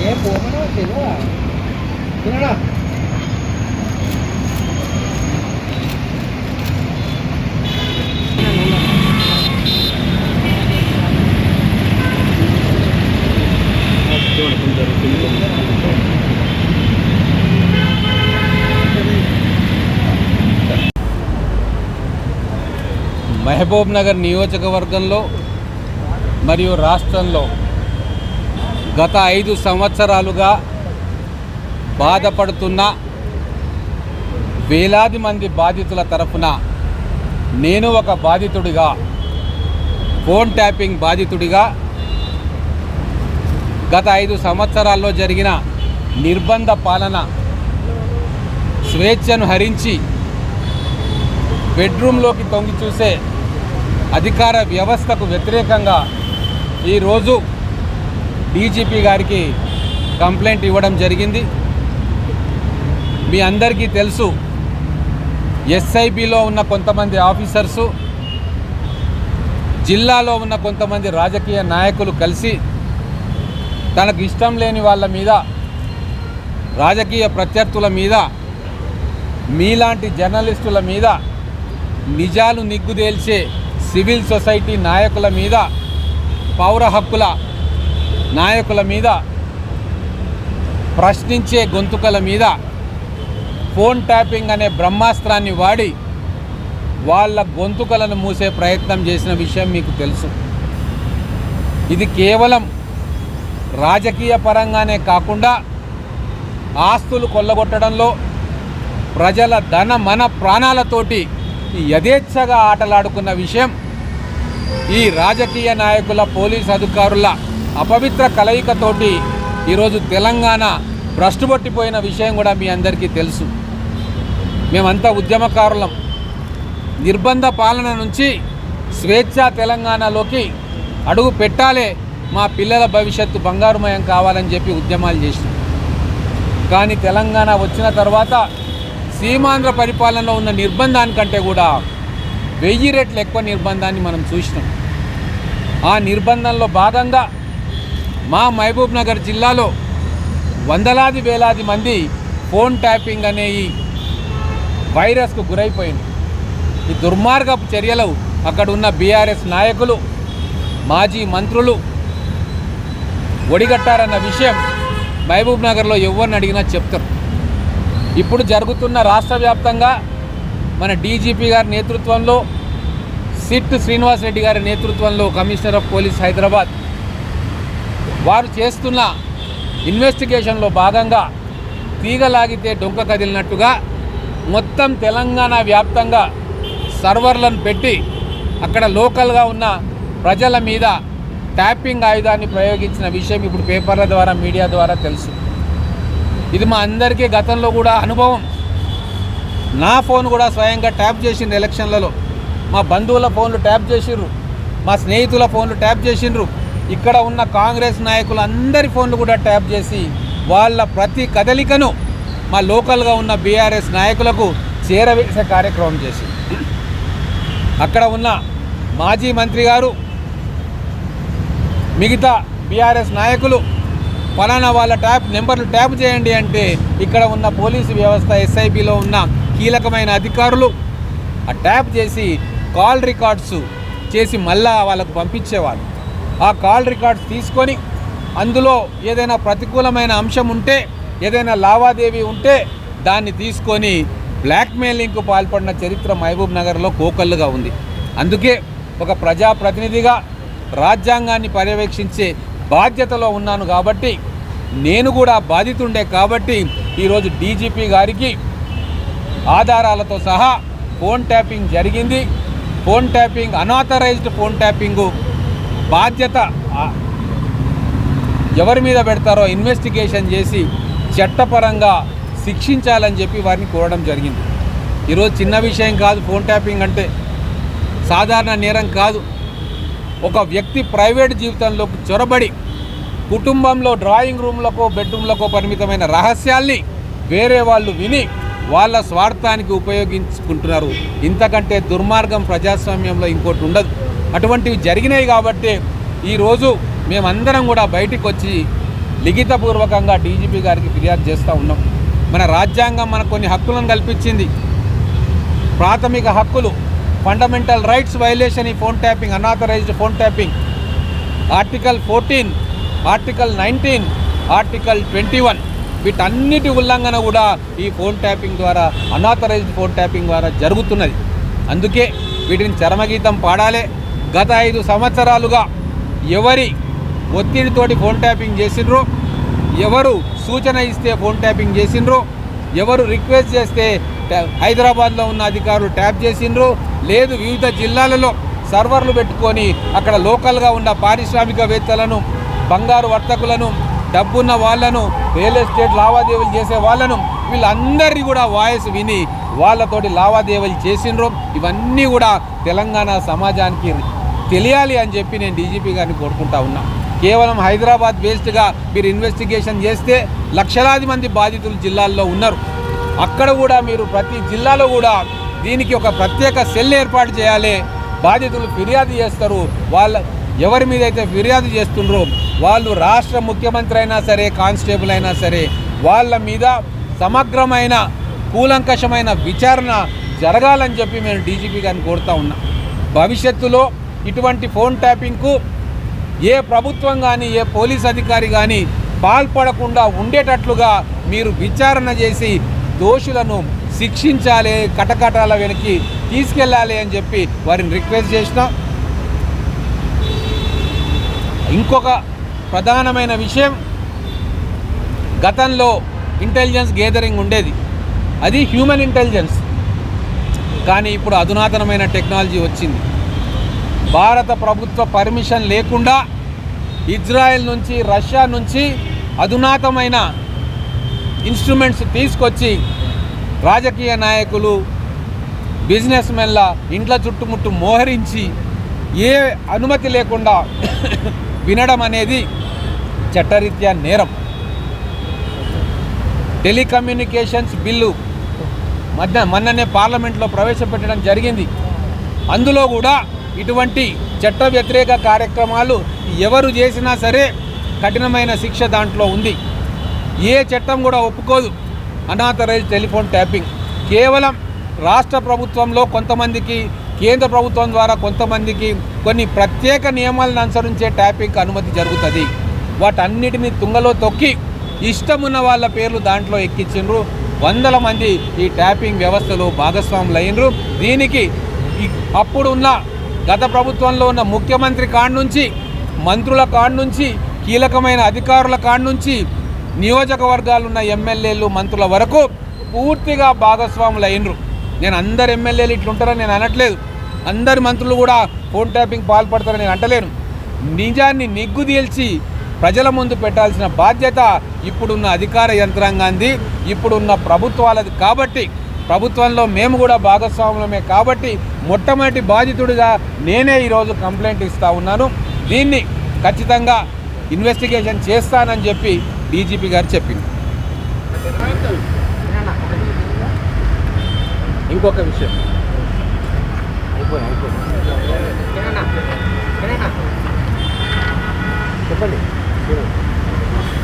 ఏం పోమను తెలువా తినడా మహబూబ్ నగర్ నియోజకవర్గంలో మరియు రాష్ట్రంలో గత ఐదు సంవత్సరాలుగా బాధపడుతున్న వేలాది మంది బాధితుల తరఫున నేను ఒక బాధితుడిగా ఫోన్ ట్యాపింగ్ బాధితుడిగా గత ఐదు సంవత్సరాల్లో జరిగిన నిర్బంధ పాలన స్వేచ్ఛను హరించి బెడ్రూమ్లోకి తొంగి చూసే అధికార వ్యవస్థకు వ్యతిరేకంగా ఈరోజు డీజీపీ గారికి కంప్లైంట్ ఇవ్వడం జరిగింది. మీ అందరికీ తెలుసు ఎస్ఐబిలో ఉన్న కొంతమంది ఆఫీసర్సు జిల్లాలో ఉన్న కొంతమంది రాజకీయ నాయకులు కలిసి తనకు ఇష్టం లేని వాళ్ళ మీద రాజకీయ ప్రత్యర్థుల మీద మీలాంటి జర్నలిస్టుల మీద నిజాలు నిగ్గుదేల్చే సివిల్ సొసైటీ నాయకుల మీద పౌర హక్కుల నాయకుల మీద ప్రశ్నించే గొంతుకల మీద ఫోన్ ట్యాపింగ్ అనే బ్రహ్మాస్త్రాన్ని వాడి వాళ్ళ గొంతుకలను మూసే ప్రయత్నం చేసిన విషయం మీకు తెలుసు. ఇది కేవలం రాజకీయ పరంగానే కాకుండా ఆస్తులు కొల్లగొట్టడంలో ప్రజల ధన మన ప్రాణాలతోటి యథేచ్ఛగా ఆటలాడుకున్న విషయం ఈ రాజకీయ నాయకుల పోలీస్ అధికారుల అపవిత్ర కలయికతోటి ఈరోజు తెలంగాణ భ్రష్టుపట్టిపోయిన విషయం కూడా మీ అందరికీ తెలుసు. మేమంతా ఉద్యమకారులం. నిర్బంధ పాలన నుంచి స్వేచ్ఛా తెలంగాణలోకి అడుగు పెట్టాలే మా పిల్లల భవిష్యత్తు బంగారుమయం కావాలని చెప్పి ఉద్యమాలు చేసినాం. కానీ తెలంగాణ వచ్చిన తర్వాత సీమాంధ్ర పరిపాలనలో ఉన్న నిర్బంధానికంటే కూడా వెయ్యి రెట్లు ఎక్కువ నిర్బంధాన్ని మనం చూసినాం. ఆ నిర్బంధంలో భాగంగా మా మహబూబ్ నగర్ జిల్లాలో వందలాది వేలాది మంది ఫోన్ ట్యాపింగ్ అనే ఈ వైరస్కు గురైపోయింది ఈ దుర్మార్గపు చర్యలు అక్కడ ఉన్న బీఆర్ఎస్ నాయకులు మాజీ మంత్రులు ఒడిగట్టారన్న విషయం మహబూబ్ నగర్లో ఎవరిని అడిగినా చెప్తారు. ఇప్పుడు జరుగుతున్న రాష్ట్ర వ్యాప్తంగా మన డీజీపీ గారి నేతృత్వంలో సిట్ శ్రీనివాస్ రెడ్డి గారి నేతృత్వంలో కమిషనర్ ఆఫ్ పోలీస్ హైదరాబాద్ వారు చేస్తున్న ఇన్వెస్టిగేషన్లో భాగంగా తీగలాగితే డొంక కదిలినట్టుగా మొత్తం తెలంగాణ వ్యాప్తంగా సర్వర్లను పెట్టి అక్కడ లోకల్గా ఉన్న ప్రజల మీద ట్యాపింగ్ ఆయుధాన్ని ప్రయోగించిన విషయం ఇప్పుడు పేపర్ల ద్వారా మీడియా ద్వారా తెలుసు. ఇది మా అందరికీ గతంలో కూడా అనుభవం. నా ఫోన్ కూడా స్వయంగా ట్యాప్ చేసిండ్రు ఎలక్షన్లలో. మా బంధువుల ఫోన్లు ట్యాప్ చేసిండ్రు. మా స్నేహితుల ఫోన్లు ట్యాప్ చేసిండ్రు. ఇక్కడ ఉన్న కాంగ్రెస్ నాయకులు అందరి ఫోన్లు కూడా ట్యాప్ చేసి వాళ్ళ ప్రతి కదలికను మా లోకల్గా ఉన్న బీఆర్ఎస్ నాయకులకు చేరవేసే కార్యక్రమం చేసి. అక్కడ ఉన్న మాజీ మంత్రి గారు మిగతా బీఆర్ఎస్ నాయకులు ఫలానా వాళ్ళ ట్యాప్ నెంబర్లు ట్యాప్ చేయండి అంటే ఇక్కడ ఉన్న పోలీసు వ్యవస్థ ఎస్ఐబిలో ఉన్న కీలకమైన అధికారులు ఆ ట్యాప్ చేసి కాల్ రికార్డ్స్ చేసి మళ్ళా వాళ్ళకు పంపించేవాళ్ళు ఆ కాల్ రికార్డ్స్ తీసుకొని అందులో ఏదైనా ప్రతికూలమైన అంశం ఉంటే ఏదైనా లావాదేవీ ఉంటే దాన్ని తీసుకొని బ్లాక్మెయిలింగ్కు పాల్పడిన చరిత్ర మహబూబ్ నగర్లో కోకల్లుగా ఉంది. అందుకే ఒక ప్రజాప్రతినిధిగా రాజ్యాంగాన్ని పర్యవేక్షించే బాధ్యతలో ఉన్నాను కాబట్టి నేను కూడా బాధితుండే కాబట్టి ఈరోజు డీజీపీ గారికి ఆధారాలతో సహా ఫోన్ ట్యాపింగ్ జరిగింది. Phone tapping unauthorised phone tapping బాధ్యత ఎవరి మీద పెడతారో ఇన్వెస్టిగేషన్ చేసి చట్టపరంగా శిక్షించాలని చెప్పి వారిని కోరడం జరిగింది. ఈరోజు చిన్న విషయం కాదు ఫోన్ ట్యాపింగ్ అంటే సాధారణ నేరం కాదు. ఒక వ్యక్తి ప్రైవేట్ జీవితంలోకి చొరబడి కుటుంబంలో డ్రాయింగ్ రూమ్లకో బెడ్రూమ్లకో పరిమితమైన రహస్యాల్ని వేరే వాళ్ళు విని వాళ్ళ స్వార్థానికి ఉపయోగించుకుంటున్నారు. ఇంతకంటే దుర్మార్గం ప్రజాస్వామ్యంలో ఇంకోటి ఉండదు. అటువంటివి జరిగినాయి కాబట్టి ఈరోజు మేమందరం కూడా బయటికి వచ్చి లిఖితపూర్వకంగా డీజీపీ గారికి ఫిర్యాదు చేస్తూ ఉన్నాం. మన రాజ్యాంగం మనకు కొన్ని హక్కులను కల్పించింది. ప్రాథమిక హక్కులు ఫండమెంటల్ రైట్స్ వైలేషన్ ఈ phone tapping unauthorised phone tapping article fourteen article nineteen article twenty one వీటన్నిటి ఉల్లంఘన కూడా ఈ ఫోన్ ట్యాపింగ్ ద్వారా అనాథరైజ్డ్ ఫోన్ ట్యాపింగ్ ద్వారా జరుగుతున్నది. అందుకే వీటిని చరమగీతం పాడాలి. గత ఐదు సంవత్సరాలుగా ఎవరి ఒత్తిడితోటి ఫోన్ ట్యాపింగ్ చేసిండ్రో ఎవరు సూచన ఇస్తే ఫోన్ ట్యాపింగ్ చేసిండ్రో ఎవరు రిక్వెస్ట్ చేస్తే హైదరాబాద్లో ఉన్న అధికారులు ట్యాప్ చేసిండ్రు లేదు వివిధ జిల్లాలలో సర్వర్లు పెట్టుకొని అక్కడ లోకల్గా ఉన్న పారిశ్రామికవేత్తలను బంగారు వర్తకులను డబ్బున్న వాళ్ళను రియల్ ఎస్టేట్ లావాదేవీలు చేసే వాళ్ళను వీళ్ళందరినీ కూడా వాయిస్ విని వాళ్ళతోటి లావాదేవీలు చేసినరు ఇవన్నీ కూడా తెలంగాణ సమాజానికి తెలియాలి అని చెప్పి నేను డీజీపీ గారిని కోరుకుంటా ఉన్నా. కేవలం హైదరాబాద్ బేస్డ్గా మీరు ఇన్వెస్టిగేషన్ చేస్తే లక్షలాది మంది బాధితులు జిల్లాల్లో ఉన్నారు. అక్కడ కూడా మీరు ప్రతి జిల్లాలో కూడా దీనికి ఒక ప్రత్యేక సెల్ ఏర్పాటు చేయాలి. బాధితులు ఫిర్యాదు చేస్తారు. వాళ్ళ ఎవరి మీద అయితే ఫిర్యాదు చేస్తుండ్రో వాళ్ళు రాష్ట్ర ముఖ్యమంత్రి అయినా సరే కానిస్టేబుల్ అయినా సరే వాళ్ళ మీద సమగ్రమైన కూలంకషమైన విచారణ జరగాలని చెప్పి మేము డీజీపీ గారిని కోరుతా ఉన్నాం. భవిష్యత్తులో ఇటువంటి ఫోన్ ట్యాపింగ్కు ఏ ప్రభుత్వం కానీ ఏ పోలీస్ అధికారి కానీ పాల్పడకుండా ఉండేటట్లుగా మీరు విచారణ చేసి దోషులను శిక్షించాలి కటకటాల వెనక్కి తీసుకెళ్ళాలి అని చెప్పి వారిని రిక్వెస్ట్ చేసినాం. ఇంకొక ప్రధానమైన విషయం గతంలో ఇంటెలిజెన్స్ గేదరింగ్ ఉండేది. అది హ్యూమన్ ఇంటెలిజెన్స్ కానీ ఇప్పుడు అధునాతనమైన టెక్నాలజీ వచ్చింది. భారత ప్రభుత్వ పర్మిషన్ లేకుండా ఇజ్రాయెల్ నుంచి రష్యా నుంచి అధునాతమైన ఇన్స్ట్రుమెంట్స్ తీసుకొచ్చి రాజకీయ నాయకులు బిజినెస్ మెన్ల ఇండ్ల చుట్టుముట్టు మోహరించి ఏ అనుమతి లేకుండా వినడం అనేది చట్టరీత్యా నేరం. టెలికమ్యూనికేషన్స్ బిల్లు మధ్య మొన్ననే పార్లమెంట్లో ప్రవేశపెట్టడం జరిగింది. అందులో కూడా ఇటువంటి చట్ట వ్యతిరేక కార్యక్రమాలు ఎవరు చేసినా సరే కఠినమైన శిక్ష దాంట్లో ఉంది. ఏ చట్టం కూడా ఒప్పుకోదు. Unauthorise telephone tapping. కేవలం రాష్ట్ర ప్రభుత్వంలో కొంతమందికి కేంద్ర ప్రభుత్వం ద్వారా కొంతమందికి కొన్ని ప్రత్యేక నియమాలను అనుసరించే ట్యాపింగ్కి అనుమతి జరుగుతుంది. వాటన్నిటిని తుంగలో తొక్కి ఇష్టమున్న వాళ్ళ పేర్లు దాంట్లో ఎక్కించిండ్రు. వందల మంది ఈ ట్యాపింగ్ వ్యవస్థలో భాగస్వాములు దీనికి అప్పుడు అప్పుడున్న గత ప్రభుత్వంలో ఉన్న ముఖ్యమంత్రి కాడి నుంచి మంత్రుల కాడి నుంచి కీలకమైన అధికారుల కాడి నుంచి నియోజకవర్గాలున్న ఎమ్మెల్యేలు మంత్రుల వరకు పూర్తిగా భాగస్వాములు అయినరు నేను అందరు ఎమ్మెల్యేలు ఇట్లుంటారని నేను అనట్లేదు. అందరి మంత్రులు కూడా ఫోన్ ట్యాపింగ్ పాల్పడతారని నేను అంటలేను. నిజాన్ని నిగ్గు తేల్చి ప్రజల ముందు పెట్టాల్సిన బాధ్యత ఇప్పుడున్న అధికార యంత్రాంగాంది ఇప్పుడున్న ప్రభుత్వాలది కాబట్టి ప్రభుత్వంలో మేము కూడా భాగస్వాములమే కాబట్టి మొట్టమొదటి బాధితుడిగా నేనే ఈరోజు కంప్లైంట్ ఇస్తూ ఉన్నాను. దీన్ని ఖచ్చితంగా ఇన్వెస్టిగేషన్ చేస్తానని చెప్పి డీజీపీ గారు చెప్పింది. ఇంకొక విషయం. అయిపోయి అయిపోయి చెప్పండి.